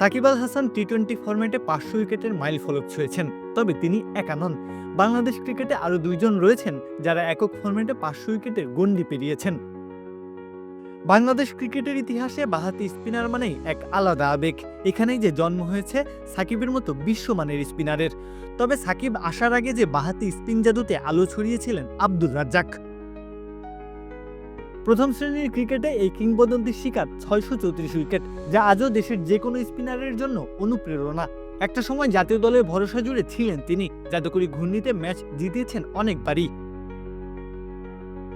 Shakib Al Hasan T twenty ফরম্যাটে পাঁচশো উইকেটের মাইল ফলক ছুঁয়েছেন, তবে তিনি একা নন। বাংলাদেশ ক্রিকেটে আরও দুইজন রয়েছেন যারা একক ফরম্যাটে পাঁচশো উইকেটের গণ্ডি পেরিয়েছেন। বাংলাদেশ ক্রিকেটের ইতিহাসে বাহাতি স্পিনার মানেই এক আলাদা আবেগ। এখানেই যে জন্ম হয়েছে, সাকিবের মতো বিশ্বমানের স্পিনারের। তবে সাকিব আসার আগে যে বাহাতি স্পিন জাদুতে আলো ছড়িয়েছিলেন আব্দুল রাজ্জাক। প্রথম শ্রেণির ক্রিকেটে এই কিংবদন্তির শিকার ছয়শো চৌত্রিশ উইকেট, যা আজও দেশের যে কোনো স্পিনারের জন্য অনুপ্রেরণা। একটা সময় জাতীয় দলের ভরসা জুড়ে ছিলেন তিনি জাদুকরি ঘূর্ণিতে ম্যাচ জিতিয়েছেন অনেকবারই।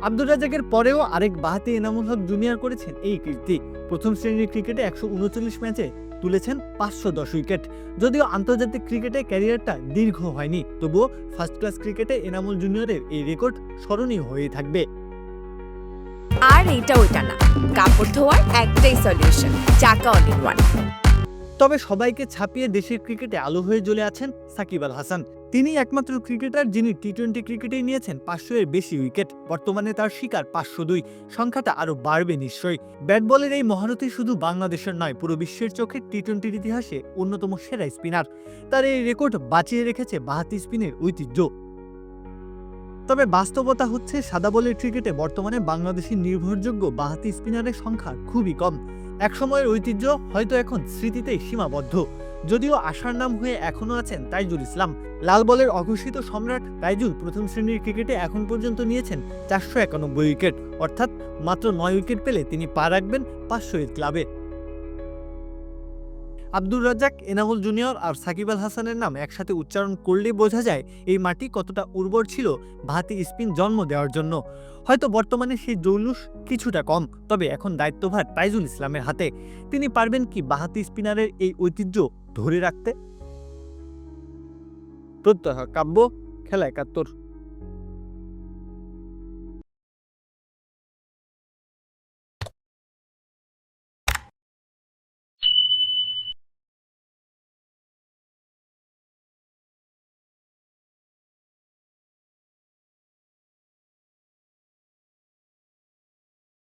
আব্দুর রাজাকের পরেও আরেক বাহাতি এনামুল হক জুনিয়র করেছেন এই কীর্তি। প্রথম শ্রেণির ক্রিকেটে একশো উনচল্লিশ ম্যাচে তুলেছেন পাঁচশো দশ উইকেট। যদিও আন্তর্জাতিক ক্রিকেটে ক্যারিয়ারটা দীর্ঘ হয়নি, তবুও ফার্স্ট ক্লাস ক্রিকেটে এনামুল জুনিয়রের এই রেকর্ড স্মরণীয় হয়ে থাকবে। আর এটা ওইটা না। কাপড় ধোয়ার একটাই সলিউশন চাকা অল ইন ওয়ান তবে সবাইকে ছাপিয়ে দেশের ক্রিকেটে আলো হয়ে জ্বলে আছেন সাকিব আল হাসান। তিনি একমাত্র ক্রিকেটার যিনি টি টোয়েন্টি ক্রিকেটেই নিয়েছেন পাঁচশো এর বেশি উইকেট। বর্তমানে তার শিকার পাঁচশো দুই, সংখ্যাটা আরও বাড়বে নিশ্চয়ই। ব্যাট বলের এই মহারথী শুধু বাংলাদেশের নয়, পুরো বিশ্বের চোখে টি টোয়েন্টির ইতিহাসে অন্যতম সেরা স্পিনার। তার এই রেকর্ড বাঁচিয়ে রেখেছে বাহাতি স্পিনের ঐতিহ্য। তবে বাস্তবতা হচ্ছে সাদা বলের ক্রিকেটে বর্তমানে বাংলাদেশের নির্ভরযোগ্য বাহাতি স্পিনারের সংখ্যা খুবই কম। একসময়ের ঐতিহ্য হয়তো এখন স্মৃতিতেই সীমাবদ্ধ। যদিও আশার নাম হয়ে এখনও আছেন তাইজুল ইসলাম। লাল বলের অঘোষিত সম্রাট তাইজুল প্রথম শ্রেণির ক্রিকেটে এখন পর্যন্ত নিয়েছেন চারশো একানব্বই উইকেট। অর্থাৎ মাত্র নয় উইকেট পেলে তিনি পা রাখবেন পাঁচশো ক্লাবে। আব্দুর রাজ্জাক, এনামুল জুনিয়র আর সাকিব আল হাসানের নাম একসাথে উচ্চারণ করলেই বোঝা যায় এই মাটি কতটা উর্বর ছিল ভাতি স্পিন জন্ম দেওয়ার জন্য। হয়তো বর্তমানে সেই জৌলুস কিছুটা কম, তবে এখন দায়িত্বভার তাইজুল ইসলামের হাতে। তিনি পারবেন কি বাহাতি স্পিনারের এই ঐতিহ্য ধরে রাখতে? প্রত্যহ কাব্য, খেলা একাত্তর।